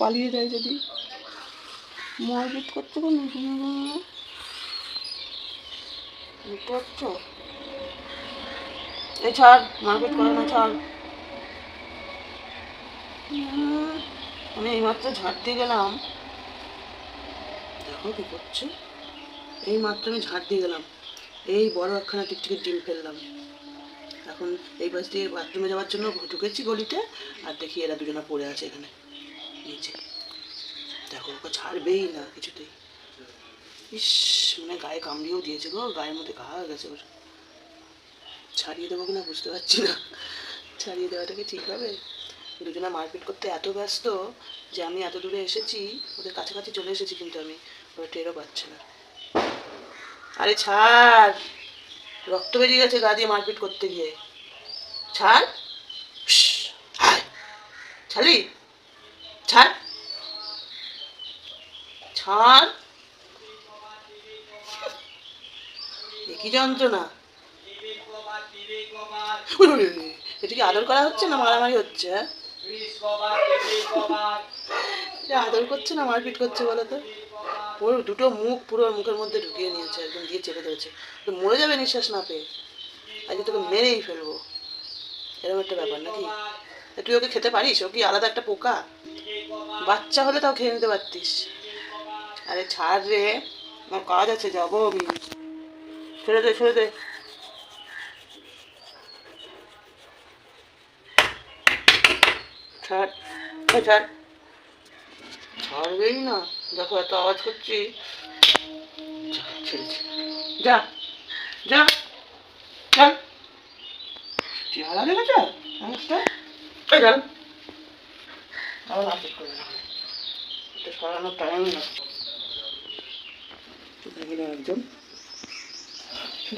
পালিয়ে যায় যদি। মারপিট করছে কেন বুঝতে পারছ এই ছাড়, মারপিট করে না, ছাড়। আমি এইমাত্র ঝাড় দিয়ে গেলাম। দেখো কি করছে। এই মাত্র আমি ঝাড় দিয়ে গেলাম। এই বড় একখানা টিকটিকির ডিম ফেললাম। এখন এই পাশ দিয়ে বাথরুমে যাওয়ার জন্য ঢুকেছি গলিতে, আর দেখি এরা দুজনা পড়ে আছে এখানে। নিচে। দেখো, ওকে ছাড়বেই না কিছুতেই। ইস মানে গায়ে কামড়িয়েও দিয়েছে গো, গায়ের মধ্যে ঘা হয়ে গেছে ওর। ছাড়িয়ে দেবো কিনা বুঝতে পারছি না। ছাড়িয়ে দেওয়াটা কি ঠিক হবে? দুজনে মারপিট করতে এত ব্যস্ত যে আমি এত দূরে এসেছি, ওদের কাছাকাছি চলে এসেছি কিন্তু আমি। ওরা টেরও পাচ্ছে না। আরে ছাড়! রক্ত বেরিয়ে গেছে গা দিয়ে মারপিট করতে গিয়ে। ছাড়। ছাড়লি? ছাড়। ছাড়। কি যন্ত্রণা। এটা কি আদর করা হচ্ছে না মারামারি হচ্ছে হ্যাঁ? আদর করছে না মারপিট করছে বলো তো? ওর দুটো মুখ পুরো মুখের মধ্যে ঢুকিয়ে নিয়েছে, একদম দিয়ে চেপে ধরেছে। তো মরে যাবে নিঃশ্বাস না পেয়ে। আজকে তোকে মেরেই ফেলব। এরকম একটা ব্যাপার নাকি? তুই ওকে খেতে পারিস? ও কি আলাদা একটা পোকা? বাচ্চা হলে তাও খেয়ে নিতে পারতিস। আরে ছাড় রে আমার কাজ আছে যাব আমি। ছেড়ে দে ছেড়ে দে। ছাড় ছাড়। ছাড়বেই না দেখো এত আওয়াজ করছি। যা, ছেড়েছি যা যা চল চেহারা দেখেছ? এই চল আবার নাটক করে সরানোর টাইম না। দেখল একজন।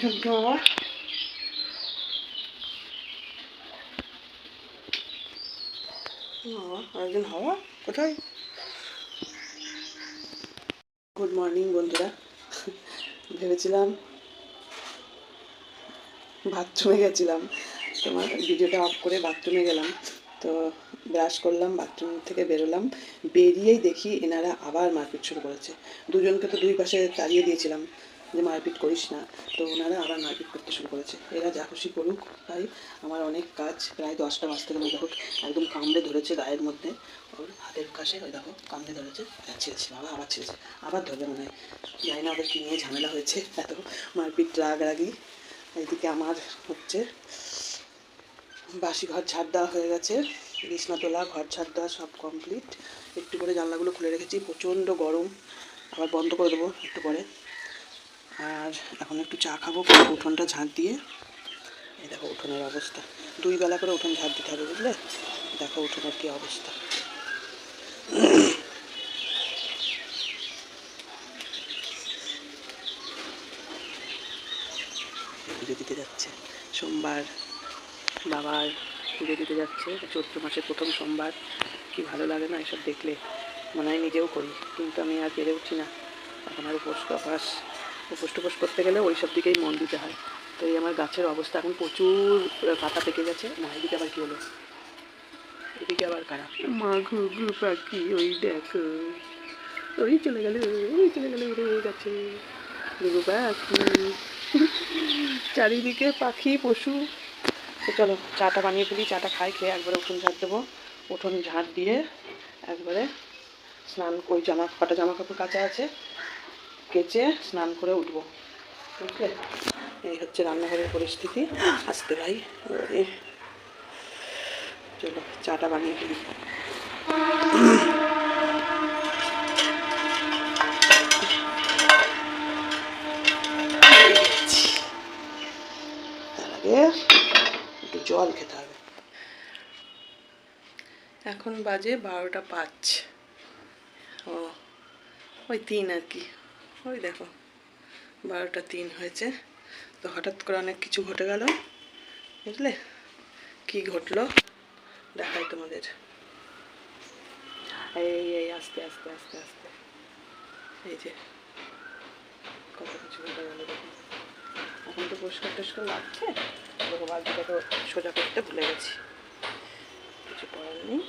যোগ্য বাবা, আরেকজন হাওয়া? কোথায়? গুড মর্নিং বন্ধুরা। ভেবেছিলাম বাথরুমে গেছিলাম। তোমার ভিডিওটা অফ করে বাথরুমে গেলাম। তো ব্রাশ করলাম বাথরুম থেকে বেরোলাম বেরিয়েই দেখি এনারা আবার মারপিট শুরু করেছে। দুজনকে তো দুই পাশে তাড়িয়ে দিয়েছিলাম যে মারপিট করিস না। তো ওনারা আবার মারপিট করতে শুরু করেছে। এরা যা খুশি করুক ভাই আমার অনেক কাজ প্রায় দশটা বাজতে গেলে। দেখো একদম কামড়ে ধরেছে গায়ের মধ্যে। ওর হাতের কাছে ওই দেখো কামড়ে ধরেছে। হ্যাঁ, ছেড়েছে বাবা আবার ছেড়েছে। আবার ধরবে মনে হয়। জানি না ওদের কী নিয়ে ঝামেলা হয়েছে। এত মারপিট রাগ রাগি এইদিকে আমার হচ্ছে বাসি ঘর ঝাড় দেওয়া হয়ে গেছে, বিছনা তোলা, ঘর ঝাড় দেওয়া সব কমপ্লিট একটু করে জানলাগুলো খুলে রেখেছি, প্রচণ্ড গরম। আবার বন্ধ করে দেবো একটু পরে। আর এখন একটু চা খাব উঠোনটা ঝাঁট দিয়ে। এই দেখো উঠোনের অবস্থা। দুই বেলা করে উঠোন ঝাঁট দিতে হবে, বুঝলে? দেখো উঠোনের কী অবস্থা। পুজো দিতে যাচ্ছে। সোমবার বাবার পুজো দিতে যাচ্ছে, চৈত্র মাসের প্রথম সোমবার। কি ভালো লাগে না এসব দেখলে? মনে হয় নিজেও করি, কিন্তু আমি আর পেরে উঠছি না। এখন আর উপোস অভ্যাস উপোস টুপোস করতে গেলে ওই সব দিকেই মন দিতে হয়। তো এই আমার গাছের অবস্থা এখন প্রচুর পাতা পেকে গেছে, না, এদিকে আবার কী হলো? এদিকে আবার খারাপ মা ঘুঘু পাখি, ওই দেখো। ওই চলে গেল, ওই চলে গেল উড়ে গেছে। ঘুঘু পাখি। চারিদিকে পাখি, পশু তো চলো, চাটা বানিয়ে ফেলি, চাটা খাই, খেয়ে একবারে উঠোন ঝাড় দেবো। উঠোন ঝাঁট দিয়ে একবারে স্নান ওই জামা, কটা জামা কাপড় কাঁচা আছে, কেচে স্নান করে উঠবো। বুঝলে? এই হচ্ছে রান্নাঘরের পরিস্থিতি। আসতে ভাই চলো, চাটা বানিয়ে ফেলি। এখন বাজে বারোটা পাঁচ। ও, ওই তিন আর কি। ওই দেখো, বারোটা তিন হয়েছে। তো হঠাৎ করে অনেক কিছু ঘটে গেল, বুঝলে? কি ঘটলো? দেখাই তোমাদের। এই এই আস্তে আস্তে আস্তে আস্তে। এই যে, কত কিছু ঘটে গেল এখন তো পরিষ্কার টরিষ্কার লাগছে। দেখো বালতিটা সোজা করতে ভুলে গেছি। কিছু করার নেই।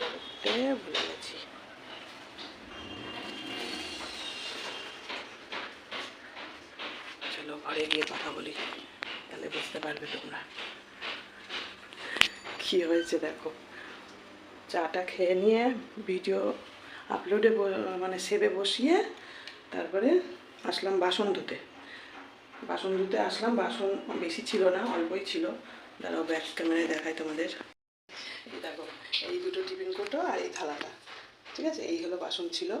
করতে ভুলে গেছি চলো, ঘরে গিয়ে কথা বলি। তাহলে বুঝতে পারবে তোমরা। কি হয়েছে দেখো? চাটা খেয়ে নিয়ে ভিডিও আপলোডে মানে সেবে বসিয়ে, তারপরে আসলাম বাসন ধুতে। বাসন ধুতে আসলাম, বাসন, বেশি ছিল না, অল্পই ছিল। দাঁড়াও ব্যাক ক্যামেরায় দেখাই তোমাদের। দেখো এই দুটো টিফিন কোটো আর এই থালাটা। ঠিক আছে? এই হলো বাসন ছিল।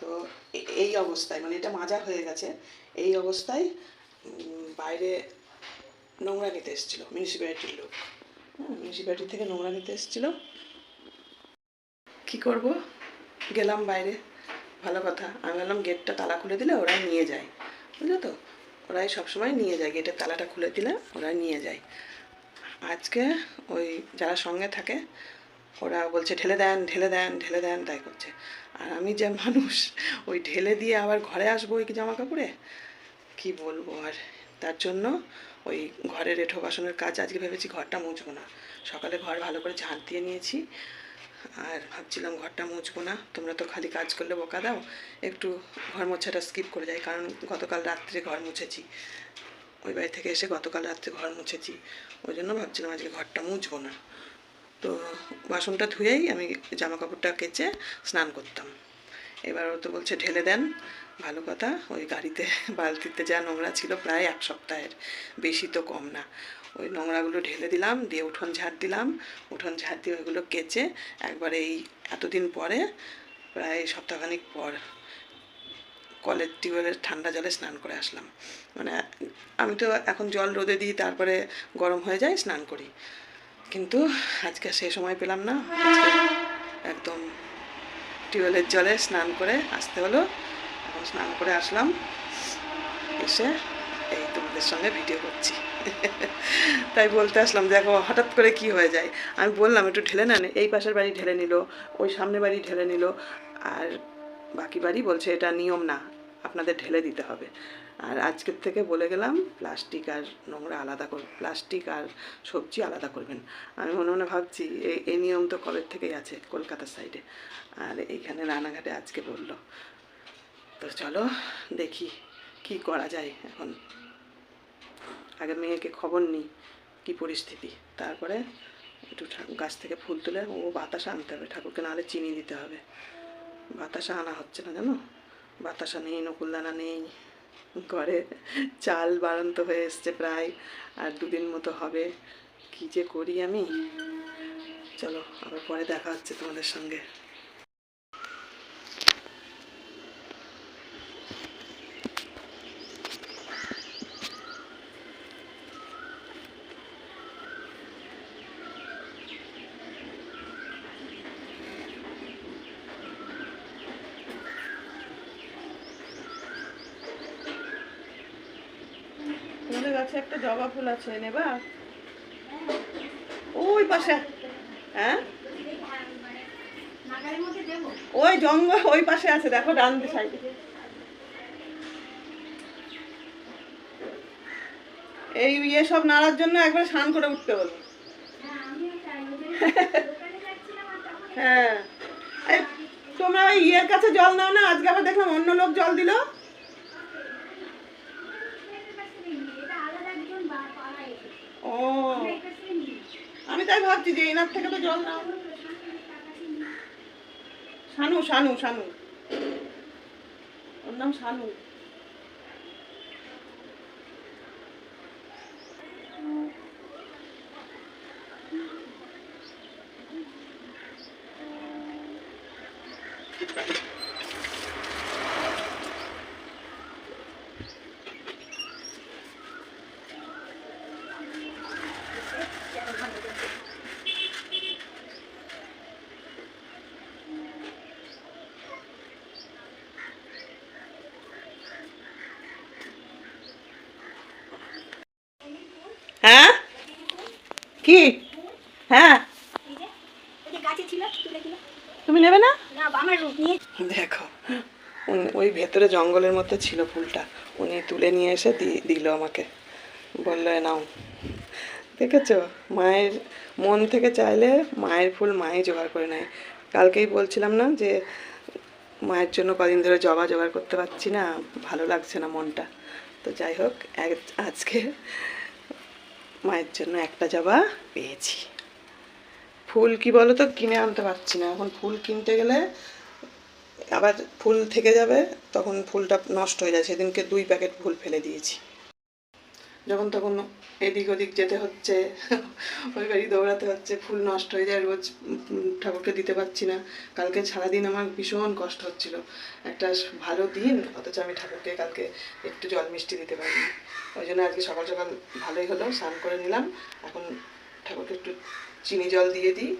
তো এই অবস্থায় মানে এটা মাজা হয়ে গেছে। এই অবস্থায় বাইরে নোংরা নিতে এসেছিল মিউনিসিপ্যালিটির লোক। হ্যাঁ মিউনিসিপ্যালিটি থেকে নোংরা নিতে এসেছিল। কী করব? গেলাম বাইরে। ভালো কথা। আমি বললাম গেটটা তালা খুলে দিলে ওরাই নিয়ে যায়। বুঝলো তো? ওরাই সবসময় নিয়ে যায়। গেটের তালাটা খুলে দিলে ওরাই নিয়ে যায়। আজকে ওই যারা সঙ্গে থাকে ওরা বলছে, ঢেলে দেন ঢেলে দেন ঢেলে দেন, তাই করছে। আর আমি যে মানুষ, ওই ঢেলে দিয়ে আবার ঘরে আসব ওই জামা কাপড়ে কি বলব? আর তার জন্য ওই ঘরের এঁঠো বাসনের কাজ আজকে ভেবেছি ঘরটা মুছবো না। সকালে ঘর ভালো করে ঝাঁট দিয়ে নিয়েছি। আর ভাবছিলাম ঘরটা মুছবো না। তোমরা তো খালি কাজ করলে বকা দাও। একটু ঘর মোছাটা স্কিপ করে যাই, কারণ গতকাল রাত্রে ঘর মুছেছি। ওই বাড়ি থেকে এসে গতকাল রাত্রে ঘর মুছেছি। ওই জন্য ভাবছিলাম আজকে ঘরটা মুছবো না। তো বাসনটা ধুয়েই আমি জামা কাপড়টা কেচে স্নান করতাম। এবার ও তো বলছে, ঢেলে দেন। ভালো কথা, ওই গাড়িতে, বালতিতে যা নোংরা ছিল প্রায় এক সপ্তাহের। বেশি তো কম না। ওই নোংরাগুলো ঢেলে দিলাম, দিয়ে উঠোন ঝাড় দিলাম। উঠোন ঝাড় দিয়ে ওইগুলো কেচে একবারে এই এতদিন পরে, প্রায় সপ্তাহখানিক পর কলের টিউবওয়েলের ঠান্ডা জলে স্নান করে আসলাম। মানে আমি তো এখন জল রোদে দিই, তারপরে গরম হয়ে যায়, স্নান করি। কিন্তু আজকে সে সময় পেলাম না। একদম টিউবওয়েলের জলে স্নান করে আসতে হলো। এখন স্নান করে আসলাম। এসে এই তোমাদের সঙ্গে ভিডিও করছি। তাই বলতে আসলাম, দেখো হঠাৎ করে কি হয়ে যায়। আমি বললাম, একটু ঢেলে নেন। এই পাশের বাড়ি ঢেলে নিল, ওই সামনে বাড়ি ঢেলে নিল। আর বাকি বাড়ি বলছে, এটা নিয়ম না। আপনাদের ঢেলে দিতে হবে। আর আজকের থেকে বলে গেলাম, প্লাস্টিক আর নোংরা আলাদা কর, প্লাস্টিক আর সবজি আলাদা করবেন। আমি মনে মনে ভাবছি এই নিয়ম তো কবের থেকেই আছে কলকাতার সাইডে আর এইখানে রানাঘাটে আজকে বলল। তো চলো দেখি কি করা যায় এখন। আগে মেয়েকে খবর নিই কি পরিস্থিতি। তারপরে একটু গাছ থেকে ফুল তুলে ও বাতাসা আনতে হবে ঠাকুরকে, নাহলে চিনি দিতে হবে। বাতাসা আনা হচ্ছে না জানো? বাতাসা নেই, নকুলদানা নেই। ঘরে চাল বাড়ন্ত হয়ে এসছে প্রায়, আর দুদিন মতো হবে। কি যে করি আমি? চলো, আবার পরে দেখা হচ্ছে তোমাদের সঙ্গে আমাদের গাছে একটা জবা ফুল আছে, নেবা? ওই পাশে। হ্যাঁ? ওই জঙ্গল, ওই পাশে আছে, দেখো, ডান সাইডে। এই ইয়ে সব নাড়ার জন্য একবার স্নান করে উঠতে হলো। হ্যাঁ। তোমরা ওই ইয়ের কাছে জল নাও না, আজকে আবার দেখলাম অন্য লোক জল দিল এদের কাছে নেই এটা আলাদা একজন বা- পাড়া এসেছে ও আমরা এর কাছে নিই আমি তাই ভাবছি যে এনার থেকে তো জল নাও। শানু শানু শানু। ওর নাম শানু। হ্যাঁ? কি? হ্যাঁ? তুমি নেবে না? দেখো ওই ভেতরে জঙ্গলের মধ্যে ছিল ফুলটা। উনি তুলে নিয়ে এসে দিল আমাকে। বলল, "এ নাও। দেখেছ? মায়ের মন থেকে চাইলে মায়ের ফুল মাই জোগাড় করে নেয়। কালকেই বলছিলাম না যে, মায়ের জন্য কদিন ধরে জবা জোগাড় করতে পারছি না, ভালো লাগছে না মনটা। তো যাই হোক আজকে মায়ের জন্য একটা জবা পেয়েছি। ফুল কি বলো তো কিনে আনতে পারছি না। এখন ফুল কিনতে গেলে আবার ফুল থেকে যাবে, তখন ফুলটা নষ্ট হয়ে যায়। সেদিনকে দুই প্যাকেট ফুল ফেলে দিয়েছি। যখন তখন এদিক ওদিক যেতে হচ্ছে ওই বাড়ি দৌড়াতে হচ্ছে, ফুল নষ্ট হয়ে যায়, রোজ ঠাকুরকে দিতে পারছি না। কালকে সারাদিন আমার ভীষণ কষ্ট হচ্ছিল। একটা ভালো দিন, অথচ আমি ঠাকুরকে কালকে একটু জল মিষ্টি দিতে পারিনি। ওই জন্য আজকে সকাল সকাল ভালোই হলো, স্নান করে নিলাম। এখন ঠাকুরকে একটু চিনি জল দিয়ে দিই।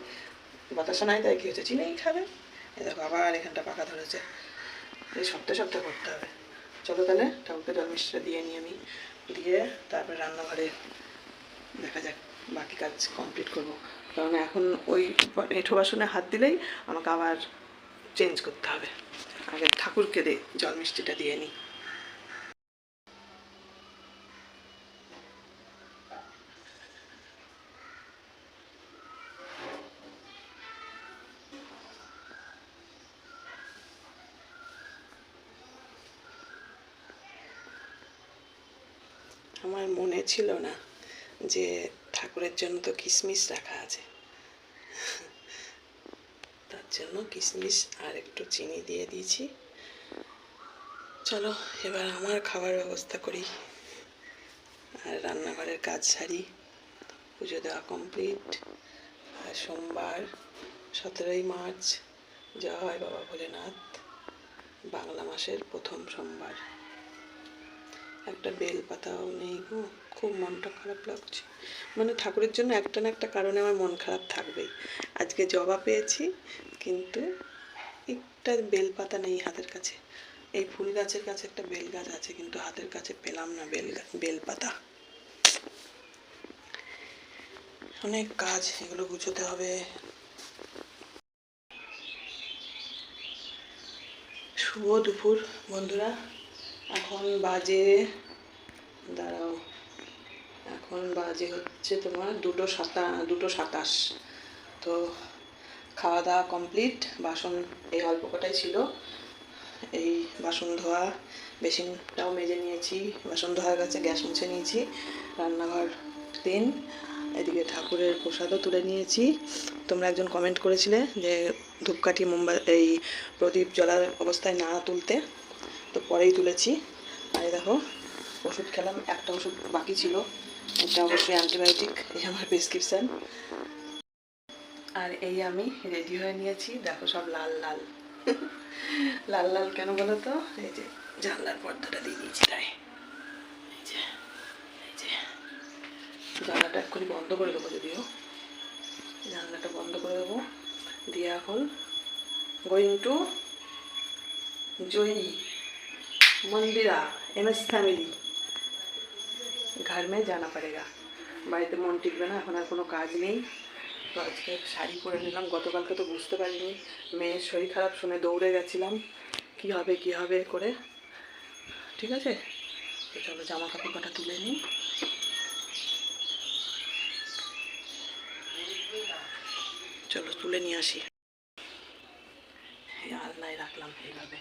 বাতাসা নাই, তাই কি হচ্ছে? চিনিই খাবে। এই দেখো আবার এখানটা পাকা ধরেছে। এই সপ্তাহে সপ্তাহে করতে হবে। চলো তাহলে ঠাকুরকে জল মিষ্টিটা দিয়ে নিই আমি। দিয়ে তারপরে রান্নাঘরে দেখা যাক বাকি কাজ কমপ্লিট করব। কারণ এখন ওই এঁঠো বাসনে হাত দিলেই আমাকে আবার চেঞ্জ করতে হবে। আগে ঠাকুরকে দে জল মিষ্টিটা দিয়ে নিই আমার মনে ছিল না যে ঠাকুরের জন্য তো কিশমিশ রাখা আছে। তার জন্য কিশমিশ আর একটু চিনি দিয়ে দিয়েছি। চলো, এবার আমার খাবার ব্যবস্থা করি। আর রান্নাঘরের কাজ সারি। পুজো দেওয়া কমপ্লিট। আর সোমবার, সতেরোই মার্চ, জয় বাবা ভোলেনাথ। বাংলা মাসের প্রথম সোমবার। একটা বেল পাতাও নেই গো, খুব মনটা খারাপ লাগছে। মানে ঠাকুরের জন্য একটা না একটা কারণে আমার মন খারাপ থাকবেই। আজকে জবা পেয়েছি, কিন্তু একটা বেল পাতা নেই হাতের কাছে। এই ফুল গাছের কাছে একটা বেল গাছ আছে, কিন্তু হাতের কাছে পেলাম না বেল বেল পাতা অনেক কাজ, এগুলো গুছোতে হবে। শুভ দুপুর, বন্ধুরা। এখন বাজে, দাঁড়াও, এখন বাজে হচ্ছে তোমার দুটো সাতা, দুটো সাতাশ। তো খাওয়া দাওয়া কমপ্লিট বাসন এই অল্প কটাই ছিল। এই বাসন ধোয়া, বেসিনটাও মেজে নিয়েছি, বাসন ধোয়া গেছে গ্যাস মুছে নিয়েছি, রান্নাঘর ক্লিন এদিকে ঠাকুরের প্রসাদও তুলে নিয়েছি। তোমরা একজন কমেন্ট করেছিলে যে ধূপকাঠি মোমবা, এই প্রদীপ জ্বলার অবস্থায় না তুলতে। তো পরেই তুলেছি। আর দেখো, ওষুধ খেলাম, একটা ওষুধ বাকি ছিল। এটা অবশ্যই অ্যান্টিবায়োটিক এই আমার প্রেসক্রিপশান আর এই আমি রেডি হয়ে নিয়েছি। দেখো সব লাল লাল। লাল লাল কেন বলো তো? এই যে জানলার পর্দাটা দিয়ে দিয়েছি তাই। এই যে জানলাটা এক্ষুনি বন্ধ করে দেবো যদিও। জানলাটা বন্ধ করে দেবো। দিয়ে এখন going to Joyee. Mandira M S family घर में जाना पड़ेगा বাড়িতে মন টিকবে না এখন আর কোনো কাজ নেই তো আজকে শাড়ি পরে নিলাম গতকালকে তো বুঝতে পারিনি মেয়ের শরীর খারাপ শুনে দৌড়ে গেছিলাম কি হবে কি হবে করে ঠিক আছে তো চলো জামা কাপড় কটা তুলে নিই চলো তুলে নিয়ে আসি এই আলনায় রাখলাম এইভাবে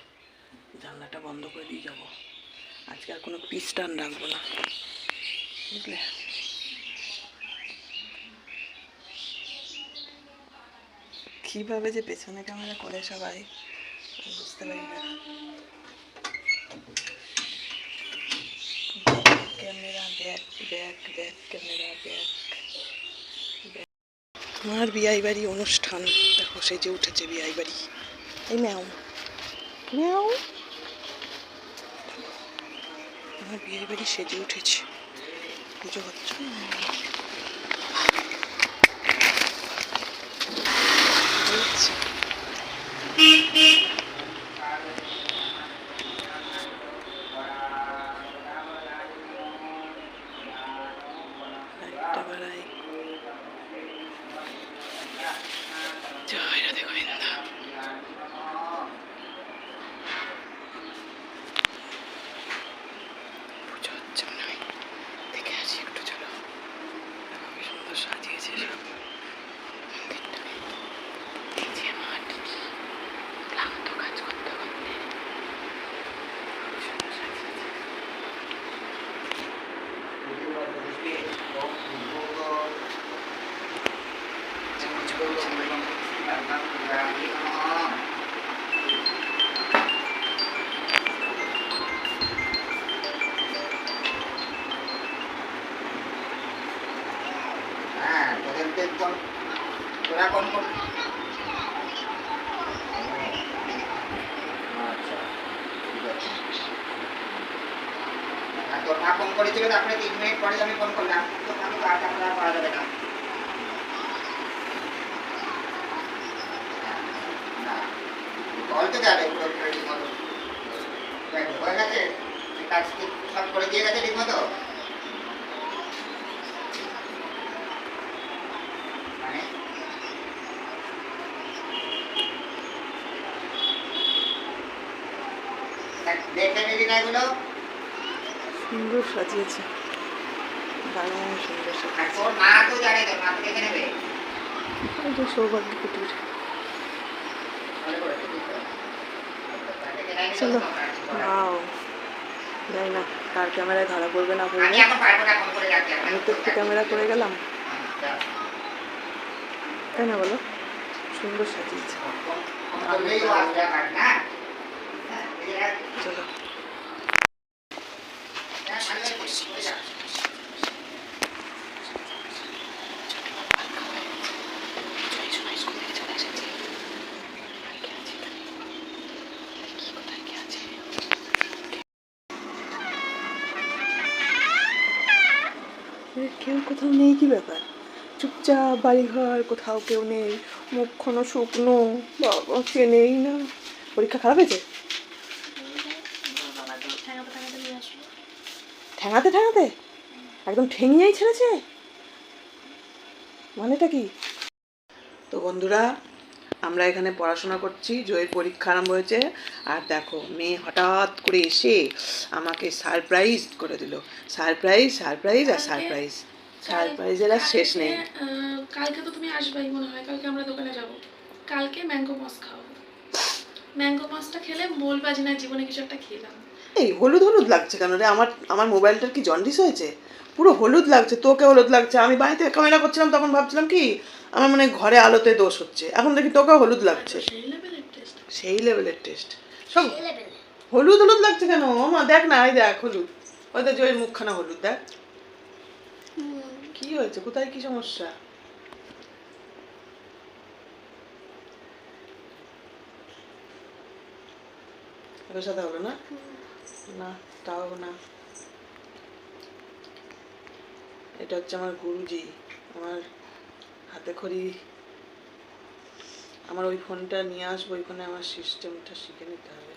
জানলাটা বন্ধ করে দিয়ে যাব। আজকে আর কোনো পিস টান রাখব না। বুঝলে? কীভাবে যে পেছনে ক্যামেরা করে সবাই বুঝতে পারি না। Camera back back camera back আমার বিয়াই বাড়ি অনুষ্ঠান। দেখো, সেজে উঠেছে বিয়াই বাড়ি। এই ম্যাও ম্যাও আমার বিয়ের বাড়ি সেজে উঠেছে। পুজো হচ্ছে। Beep, লাইটটা বাড়াই জয় রাধে গোবিন্দা পুজো হচ্ছে মনে হয় দেখে আসি একটু চলো সাজিয়েছে সব মন্দিরটাকে এই যে মাঠ ক্লান্ত কাজ করতে করতে খুব সুন্দর সাজিয়েছে হ্যাঁ তোদেরকে কোন তোরা কোন কোন আচ্ছা ঠিক আছে আর তোর মা ফোন করেছিল তারপরে তিন মিনিট পরে আমি ফোন করলাম আপনার পাওয়া যাবে তো যাবে হয়ে কাজ সব করে দিয়ে গেছে ঠিক মতো মানে দেখ- নিবি না এগুলো। সুন্দর সাজিয়েছে। দারুণ সুন্দর সাজিয়েছে। সৌভাগ্য কুটির। চলো। ওয়াও। জানি না কার ক্যামেরায় ধরা পড়বে না পড়বে। আমি তো একটু ক্যামেরা করে গেলাম। তাই না বলো? সুন্দর সাজিয়েছে। চলো। চুপচাপ বাড়িঘর কোথাও কেউ নেই মুখখানো শুকনো বাবা কে নেই না। পরীক্ষা খারাপ হয়েছে? ঠেঙাতে ঠেঙাতে? ঠেঙাতে ঠেঙাতে একদম ঠেঙিয়েই ছেড়েছে? মানেটা কি? তো বন্ধুরা আমরা এখানে পড়াশোনা করছি জয়ের পরীক্ষা আরম্ভ হয়েছে আর দেখো মেয়ে হঠাৎ করে এসে আমাকে সারপ্রাইজ করে দিল। সারপ্রাইজ সারপ্রাইজ আর সারপ্রাইজ সারপ্রাইজের আর শেষ নেই। কালকে, তো তুমি আসবাই মনে হয় কালকে আমরা দোকানে যাব। কালকে ম্যাঙ্গো মাছ খাব। ম্যাঙ্গো মাছটা খেলে বলবাজি না জীবনে কিছু একটা খেলাম। এই হলুদ হলুদ লাগছে কেন রে? আমার আমার মোবাইলটার কি জন্ডিস হয়েছে? পুরো হলুদ লাগছে তোকে হলুদ লাগছে। আমি বাড়িতে ক্যামেরা করছিলাম তখন ভাবছিলাম কি আমার মানে ঘরে আলোতে দোষ হচ্ছে। এখন দেখি তোকে হলুদ লাগছে। সেই লেভেলের টেস্ট সেই লেভেলের টেস্ট সব হলুদ হলুদ লাগছে কেন? মা দেখ না এই দেখ হলুদ। ওই তো জয়ের মুখখানা হলুদ দেখ। কি হয়েছে? কোথায় কি সমস্যা? হবে না? না তাও না। এটা হচ্ছে আমার গুরুজি। আমার হাতে খড়ি। আমার ওই ফোনটা নিয়ে আসব ওই ফোনে আমার সিস্টেমটা শিখে নিতে হবে।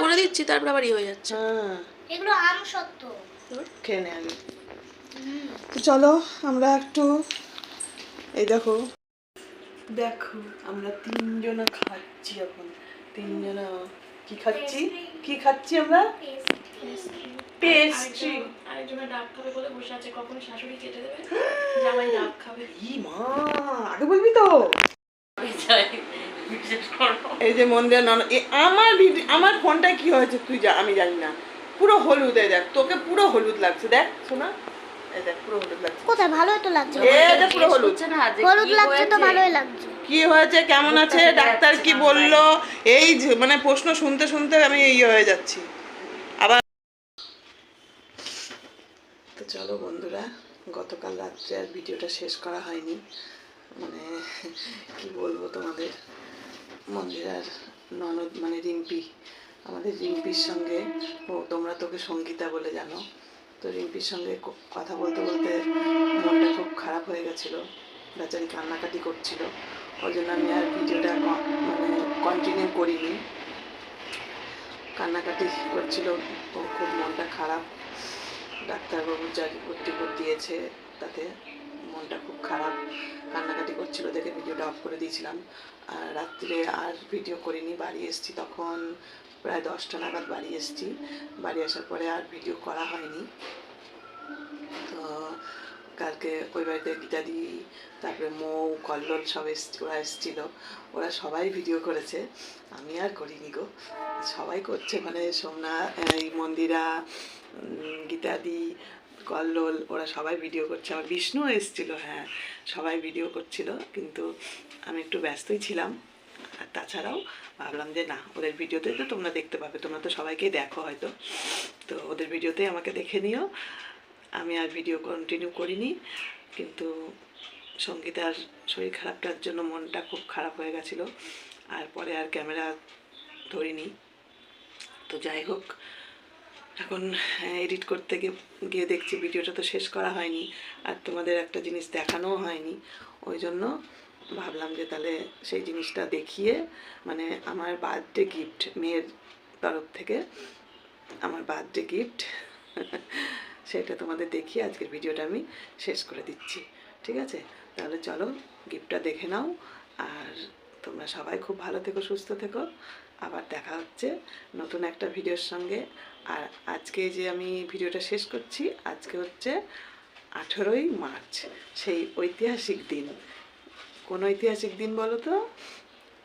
করে দিচ্ছি তারপর আবার ইয়ে হয়ে যাচ্ছে। হ্যাঁ। এগুলো আম সত্য খেয়ে নে আগে। তো চলো আমরা একটু এই দেখো। দেখো আমরা তিনজনা খাচ্ছি এখন। তিনজনা কি খাচ্ছি? কি খাচ্ছি আমরা? পেস্ট্রি আরেকজন- ডাব খাবে বলে বসে আছে। কখন শাশুড়ি কেটে দেবে? জামাই ডাব খাবে। ই মা আগে বলবি তো। এই যে মন্দির নন আমার আমার ফোনটা কি হয়েছে তুই যা আমি জানি না। পুরো হলুদ দেখ তোকে পুরো হলুদ লাগছে দেখ শোনা। কোথায়? ভালোই তো লাগছে পুরো হলুদ। হলুদ লাগছে তো ভালোই লাগছে। কি হয়েছে? কেমন আছে? ডাক্তার কি বলল? এই মানে প্রশ্ন শুনতে শুনতে আমি ইয়ে হয়ে যাচ্ছি। আবার তো চলো বন্ধুরা গতকাল রাত্রে আর ভিডিওটা শেষ করা হয়নি। মানে কি বলব তোমাদের? মন্দিরার ননদ মানে রিম্পি আমাদের রিম্পির সঙ্গে ও তোমরা তোকে সঙ্গীতা বলে জানো। তো রিম্পির সঙ্গে কথা বলতে বলতে মনটা খুব খারাপ হয়ে গেছিল। বেচারি কান্নাকাটি করছিল। ওই জন্য আমি আর ভিডিওটা মানে কন্টিনিউ করিনি। কান্নাকাটি করছিল, ও খুব মনটা খারাপ। ডাক্তারবাবু যা রিপোর্ট দিয়েছে, তাতে মনটা খুব খারাপ। কান্নাকাটি করছিল দেখে ভিডিওটা অফ করে দিয়েছিলাম। আর রাত্রে আর ভিডিও করিনি, বাড়ি এসেছি তখন প্রায় দশটা নাগাদ বাড়ি এসেছি। বাড়ি আসার পরে আর ভিডিও করা হয়নি। তো কালকে ওই বাড়িতে গীতাদি, তারপরে মৌ, কল্লোল সব এস- ওরা এসেছিল। ওরা সবাই ভিডিও করেছে। আমি আর করিনি গো। সবাই করছে মানে সোমনাথ এই মন্দিরা গীতাদি, কল্লোল, ওরা সবাই ভিডিও করছে। আমার বিষ্ণু এসেছিল হ্যাঁ সবাই ভিডিও করছিল। কিন্তু আমি একটু ব্যস্তই ছিলাম। আর তাছাড়াও ভাবলাম যে না, ওদের ভিডিওতে তো তোমরা দেখতে পাবে, তোমরা তো সবাইকেই দেখো হয়তো। তো ওদের ভিডিওতে আমাকে দেখে নিও। আমি আর ভিডিও কন্টিনিউ করিনি, কিন্তু সঙ্গীতার শরীর খারাপটার জন্য মনটা খুব খারাপ হয়ে গেছিল। আর পরে আর ক্যামেরা ধরিনি। তো যাই হোক, এখন এডিট করতে গিয়ে গিয়ে দেখছি, ভিডিওটা তো শেষ করা হয়নি। আর তোমাদের একটা জিনিস দেখানোও হয়নি। ওই জন্য ভাবলাম যে তাহলে সেই জিনিসটা দেখিয়ে মানে আমার বার্থডে গিফট মেয়ের তরফ থেকে আমার বার্থডে গিফট সেটা তোমাদের দেখিয়ে আজকের ভিডিওটা আমি শেষ করে দিচ্ছি। ঠিক আছে? তাহলে চলো গিফটটা দেখে নাও, আর তোমরা সবাই খুব ভালো থেকো, সুস্থ থেকো। আবার দেখা হচ্ছে নতুন একটা ভিডিওর সঙ্গে। আর আজকে যে আমি ভিডিওটা শেষ করছি, আজকে হচ্ছে আঠেরোই মার্চ, সেই ঐতিহাসিক দিন। কোন ঐতিহাসিক দিন বলো তো?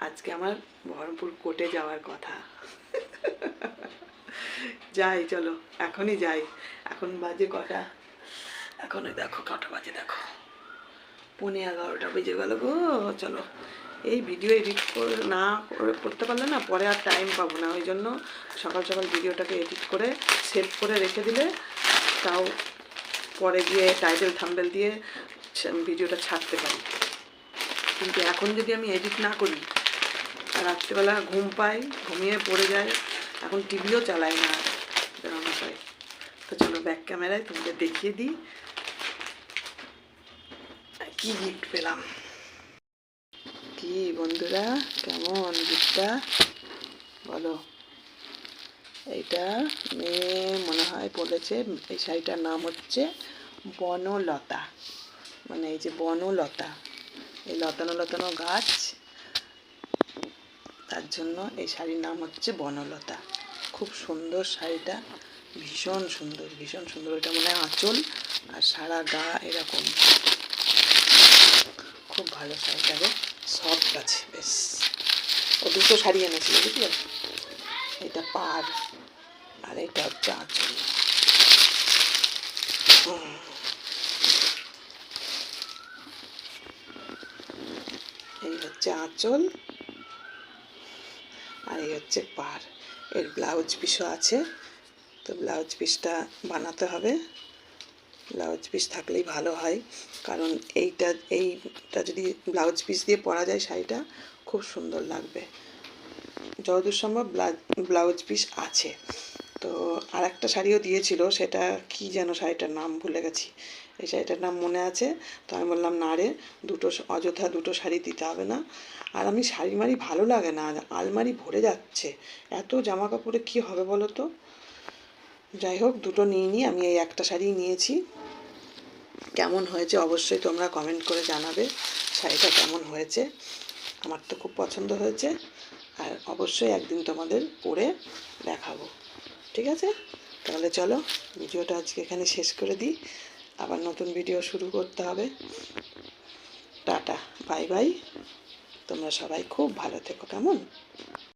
আজকে আমার বহরমপুর কোর্টে যাওয়ার কথা। যাই, চলো, এখনই যাই। এখন বাজে কটা? এখন ওই দেখো, কটা বাজে দেখো। পৌনে এগারোটা বেজে গেল গো, চলো। এই ভিডিও এডিট করে না করতে পারলে না পরে আর টাইম পাবো না। ওই জন্য সকাল সকাল ভিডিওটাকে এডিট করে সেভ করে রেখে দিলে তাও পরে গিয়ে টাইটেল থাম্বেল দিয়ে ভিডিওটা ছাড়তে পারি। কিন্তু এখন যদি আমি এডিট না করি, রাত্রিবেলা ঘুম পাই, ঘুমিয়ে পড়ে যায় এখন টিভিও চালাই না বেরোনো তো চলো ব্যাক ক্যামেরায় তোমাদের দেখিয়ে দিই, কি গিফট পেলাম। কি বন্ধুরা, কেমন গিফটটা বলো। এইটা মেয়ে মনে হয় বলেছে এই শাড়িটার নাম হচ্ছে বনলতা। মানে এই যে বনলতা। এই লতানো লতানো গাছ। তার জন্য এই শাড়ির নাম হচ্ছে বনলতা। খুব সুন্দর শাড়িটা, ভীষণ সুন্দর ভীষণ সুন্দর। এটা মনে হয় আঁচল আর সারা গা এরকম। খুব ভালো শাড়িটা গো সফট আছে, বেশ। ও দুটো শাড়ি এনেছিল, বুঝলে? এটা পার আর এটা হচ্ছে আঁচল। হুম। এই হচ্ছে আঁচল আর এই হচ্ছে পার। এর ব্লাউজ পিসও আছে। তো ব্লাউজ পিসটা বানাতে হবে। ব্লাউজ পিস থাকলেই ভালো হয়। কারণ এইটা এইটা যদি ব্লাউজ পিস দিয়ে পরা যায় শাড়িটা, খুব সুন্দর লাগবে। যতদূর সম্ভব ব্লাউজ পিস আছে। তো আর একটা শাড়িও দিয়েছিল, সেটা কি যেন শাড়িটার নাম ভুলে গেছি। এই শাড়িটার নাম মনে আছে। তো আমি বললাম, না রে, দুটো অযথা দুটো শাড়ি দিতে হবে না। আর আমি শাড়ি মারি ভালো লাগে না আলমারি ভরে যাচ্ছে। এত জামা কাপড়ে কী হবে বলো তো? যাই হোক, দুটো নিয়ে নিই আমি এই একটা শাড়ি নিয়েছি। কেমন হয়েছে অবশ্যই তোমরা কমেন্ট করে জানাবে, শাড়িটা কেমন হয়েছে। আমার তো খুব পছন্দ হয়েছে, আর অবশ্যই একদিন তোমাদের পরে দেখাবো। ঠিক আছে? তাহলে চলো, ভিডিওটা আজকে এখানে শেষ করে দিই। আবার নতুন ভিডিও শুরু করতে হবে। টাটা বাই বাই তোমরা সবাই খুব ভালো থেকো, কেমন?